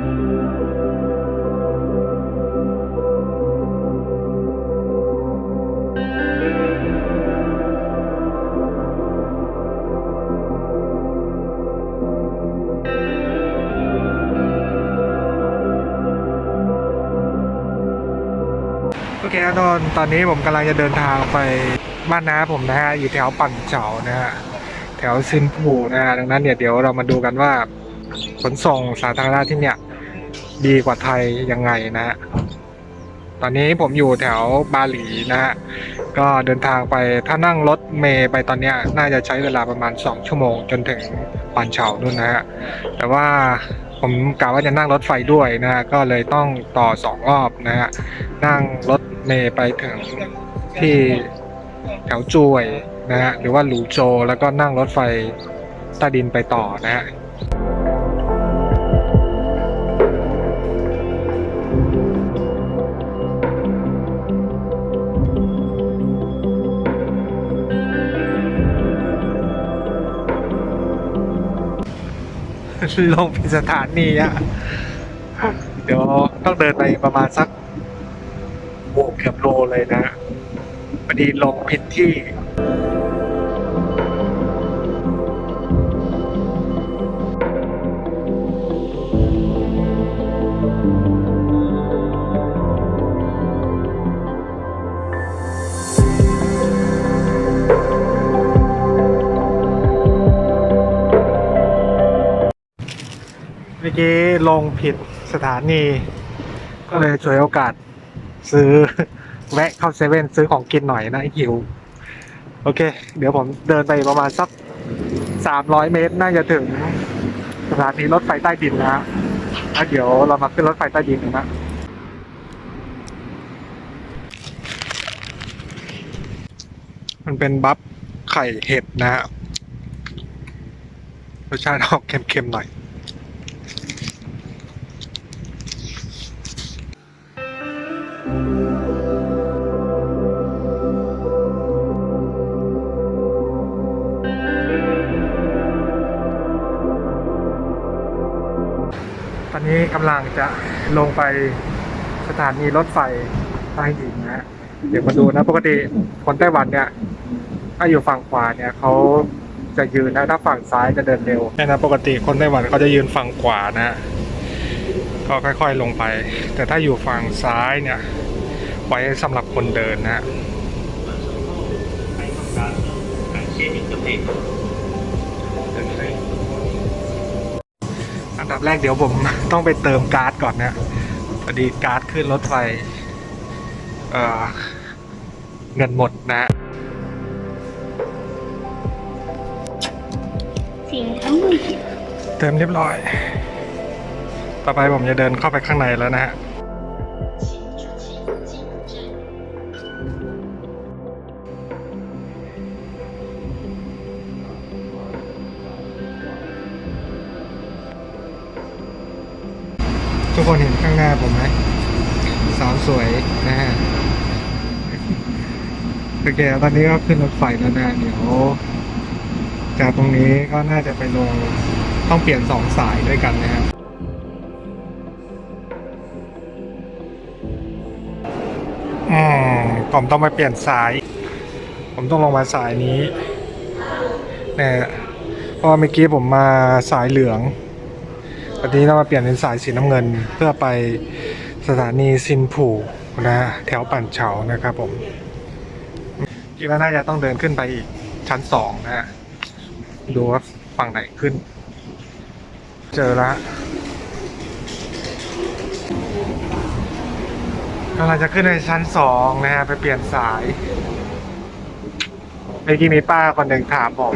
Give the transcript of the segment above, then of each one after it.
โอเคครับนนตอนนี้ผมกำลังจะเดินทางไปบ้านน้าผมนะฮะ อยู่แถวปั่นเฉานะฮะ แถวซินผูนะฮะ ดังนั้นเนี่ยเดี๋ยวเรามาดูกันว่าขนส่งสาธารณะที่เนี่ย ดีกว่าไทยยังไงนะฮะตอนนี้ผมอยู่แถวบาหลีนะฮะ ก็เดินทางไปถ้านั่งรถเมย์ไปตอนนี้น่าจะใช้เวลาประมาณ 2 ชั่วโมงจนถึงปันเฉานู่นนะฮะ แต่ว่าผมกะว่าจะนั่งรถไฟด้วยนะฮะ ก็เลยต้องต่อสองรอบนะฮะ นั่งรถเมย์ไปถึงที่แถวจวยนะฮะ หรือว่าหลูโจ แล้วก็นั่งรถไฟใต้ดินไปต่อนะฮะ ลงผิดสถานีอะเดี๋ยวต้องเดินไปประมาณสักโบกเกือบโลเลยนะพอดีลงผิดที่ มื่อกี้ลงผิดสถานี ก็เลยฉวยโอกาส ซื้อแวะเข้าเซเว่นซื้อของกินหน่อยนะหิว โอเค เดี๋ยวผมเดินไปประมาณสักสามร้อยเมตรน่าจะถึงสถานีรถไฟใต้ดินนะฮะแล้วเดี๋ยวเรามาขึ้นรถไฟใต้ดินกันนะมันเป็นบัฟไข่เห็ดนะฮะรสชาติออกเค็มๆหน่อย ตอนนี้กำลังจะลงไปสถานีรถไฟใต้ดินนะ เดี๋ยวมาดูนะปกติคนไต้หวันเนี่ยถ้าอยู่ฝั่งขวาเนี่ยเขาจะยืนนะถ้าฝั่งซ้ายจะเดินเร็วใช่นะปกติคนไต้หวันเขาจะยืนฝั่งขวานะ ก็ค่อยๆลงไป แต่ถ้าอยู่ฝั่งซ้ายเนี่ย ไว้สำหรับคนเดินนะฮะอันดับแรกเดี๋ยวผมต้องไปเติมการ์ดก่อนเนะพอดีการ์ดขึ้นรถไฟเเงินหมดนะเติมเรียบร้อย ต่อไปผมจะเดินเข้าไปข้างในแล้วนะฮะทุกคนเห็นข้างหน้าผมไหมสาวสวยนะฮะโอเคตอนนี้ก็ขึ้นรถไฟแล้วนะเดี๋ยวจากตรงนี้ก็น่าจะไปลงต้องเปลี่ยนสองสายด้วยกันนะครับ ผมต้องไปเปลี่ยนสาย ผมต้องลงมาสายนี้เนี่ยเพราะเมื่อกี้ผมมาสายเหลืองตอนนี้ต้องมาเปลี่ยนเป็นสายสีน้ำเงินเพื่อไปสถานีซินผูนะฮะแถวปั่นเฉานะครับผมคิดว่าน่าจะต้องเดินขึ้นไปอีกชั้นสองนะฮะดูว่าฝั่งไหนขึ้น เจอแล้ว กำลังจะขึ้นในชั้นสองนะฮะไปเปลี่ยนสายเมื่อกี้มีป้าคนหนึ่งถามผม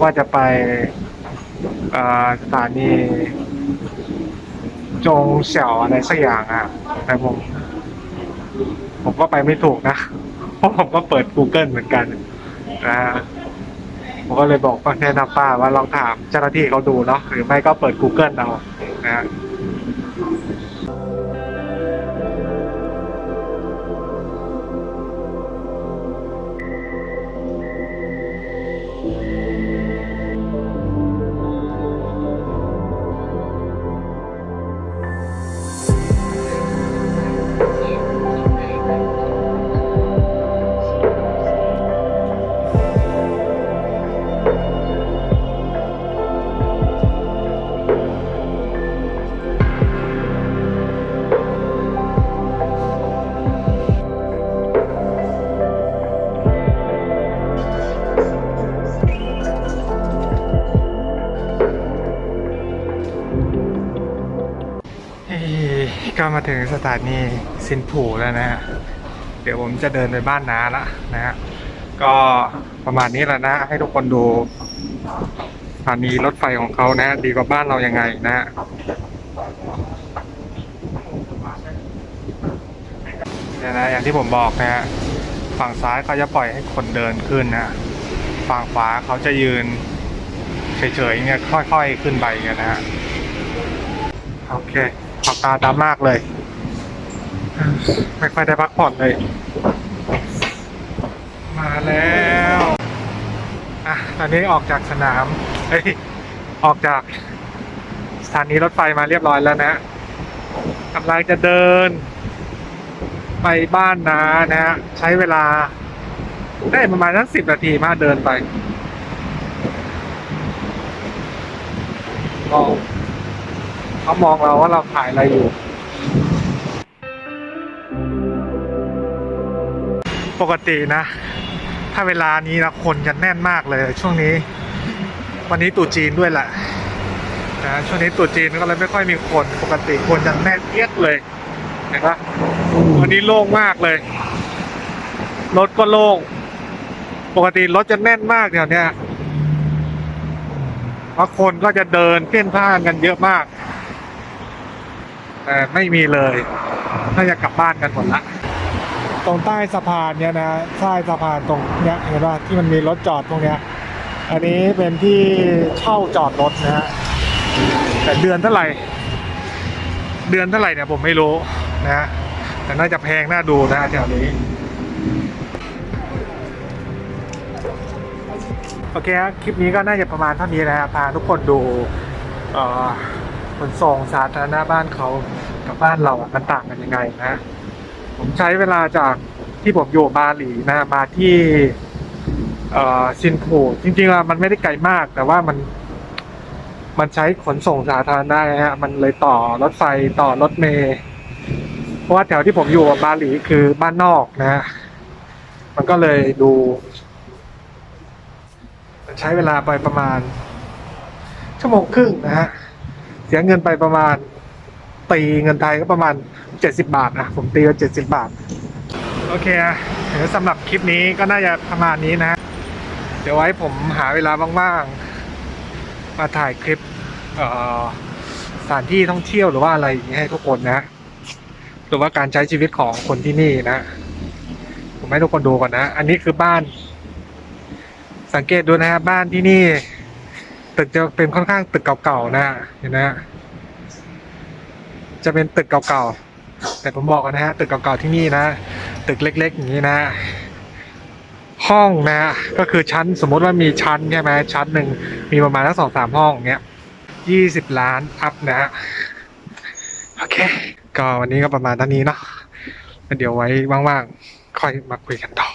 ว่าจะไปสถานีจงเสี่ยวอะไรสักอย่างอะ แต่ผม ผมก็ไปไม่ถูกนะเพราะผมก็เปิด Google เหมือนกันนะฮะผมก็เลยบอกแนะนำป้าว่าลองถามเจ้าหน้าที่เขาดูเนาะหรือไม่ก็เปิด Google เอานะ มาถึงสถานีซินผูแล้วนะฮะ เดี๋ยวผมจะเดินไปบ้านน้าละนะฮะ ก็ประมาณนี้แหละนะ ให้ทุกคนดูสถานีรถไฟของเขานะ ดีกว่าบ้านเรายังไงนะฮะเนี่ยนะอย่างที่ผมบอกนะฮะ ฝั่งซ้ายเขาจะปล่อยให้คนเดินขึ้นนะ ฝั่งขวาเขาจะยืนเฉยๆเนี่ยค่อยๆขึ้นไปกันนะฮะ โอเค ขอบตาดำมากเลย ไม่ค่อยได้พักผ่อนเลย มาแล้วอะตอนนี้ออกจากสนามเฮ้ยออกจากสถานีรถไฟมาเรียบร้อยแล้วนะกำลังจะเดิน ไปบ้านนานะฮะใช้เวลา ได้ประมาณสักสิบนาทีมาเดินไปก็ เขามองเราว่าเราถ่ายอะไรอยู่ ปกตินะ ถ้าเวลานี้นะคนจะแน่นมากเลย ช่วงนี้ วันนี้ตรุษจีนด้วยแหละนะช่วงนี้ตรุษจีนก็เลยไม่ค่อยมีคนปกติคนจะแน่นเอียดเลยเห็นปะวันนี้โล่งมากเลย รถก็โล่งปกติรถจะแน่นมากแถวเนี้ยเพราะคนก็จะเดินเพี้นพ่านกันเยอะมาก แต่ไม่มีเลยน่าจะกลับบ้านกันหมดละตรงใต้สะพานเนี่ยนะใต้สะพานตรงเนี้ยเห็นป่ะที่มันมีรถจอดตรงเนี้ย อันนี้เป็นที่เช่าจอดรถนะฮะแต่เดือนเท่าไหร่ เดือนเท่าไหร่เนี่ยผมไม่รู้นะฮะแต่น่าจะแพงน่าดูนะฮะแถวนี้โอเคครับคลิปนี้ก็น่าจะประมาณเท่านี้นะครับพาทุกคนดูเอ่อขนส่งสาธารณะบ้านเขา กับบ้านเราอะมันต่างกันยังไงนะ ผมใช้เวลาจากที่ผมอยู่บาหลีนะมาที่ซินโผจริงๆแล้วมันไม่ได้ไกลมาก แต่ว่ามันมันใช้ขนส่งสาธารณะนะฮะมันเลยต่อรถไฟต่อรถเมล์เพราะว่าแถวที่ผมอยู่บาหลีคือบ้านนอกนะฮะมันก็เลยดูใช้เวลาไปประมาณ ชั่วโมงครึ่งนะฮะ เสียเงินไปประมาณ ตีเงินไทยก็ประมาณ 70 บาทนะผมตีว่า70 บาท โอเคอะเดี๋ยวสำหรับคลิปนี้ก็น่าจะประมาณนี้นะ เดี๋ยวไว้ผมหาเวลาว่างๆ มาถ่ายคลิปสถานที่ท่องเที่ยวหรือว่าอะไรอย่างเงี้ยให้ทุกคนนะ หรือว่าการใช้ชีวิตของคนที่นี่นะ ผมให้ทุกคนดูก่อนนะ อันนี้คือบ้าน สังเกตดูนะฮะบ้านที่นี่ตึกจะเป็นค่อนข้างตึกเก่าๆนะเห็นไหมฮะ จะเป็นตึกเก่าๆ แต่ผมบอกกันนะฮะตึกเก่าๆที่นี่นะ ตึกเล็กๆอย่างนี้นะ ห้องนะก็คือชั้นสมมติว่ามีชั้นใช่ไหมชั้นหนึ่งมีประมาณทั้งสองสามห้องเงี้ยยี่สิบล้านอัพนะฮะโอเค ก็วันนี้ก็ประมาณเท่านี้เนาะเดี๋ยวไว้ว่างๆ ค่อยมาคุยกันต่อ